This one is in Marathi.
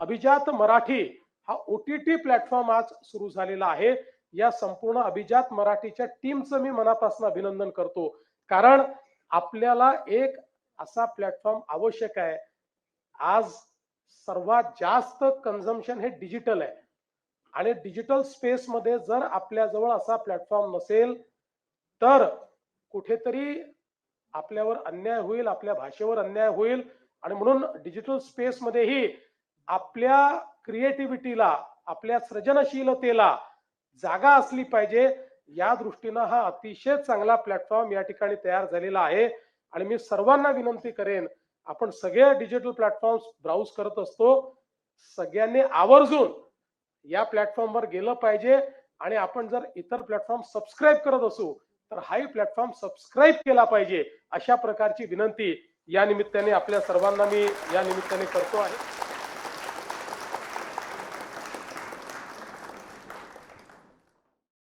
अभिजात मराठी हा ओ टी टी प्लॅटफॉर्म आज सुरू झालेला आहे. या संपूर्ण अभिजात मराठीच्या टीमचं मी मनापासून अभिनंदन करतो. कारण आपल्याला एक असा प्लॅटफॉर्म आवश्यक आहे. आज सर्वात जास्त कन्झम्पशन हे डिजिटल आहे. आणि डिजिटल स्पेसमध्ये जर आपल्याजवळ असा प्लॅटफॉर्म नसेल तर कुठेतरी आपल्यावर अन्याय होईल आपल्या भाषेवर अन्याय होईल. आणि म्हणून डिजिटल स्पेसमध्येही आपल्या क्रिएटिव्हिटीला आपल्या सृजनशीलतेला जागा असली पाहिजे या दृष्टीनं हा अतिशय चांगला प्लॅटफॉर्म या ठिकाणी तयार झालेला आहे. आणि मी सर्वांना विनंती करेन आपण सगळे डिजिटल प्लॅटफॉर्म ब्राउज करत असतो. सगळ्यांनी आवर्जून या प्लॅटफॉर्मवर गेलं पाहिजे. आणि आपण जर इतर प्लॅटफॉर्म सबस्क्राईब करत असू तर हाही प्लॅटफॉर्म सबस्क्राईब केला पाहिजे अशा प्रकारची विनंती या निमित्ताने आपल्या सर्वांना मी या निमित्ताने करतो आहे.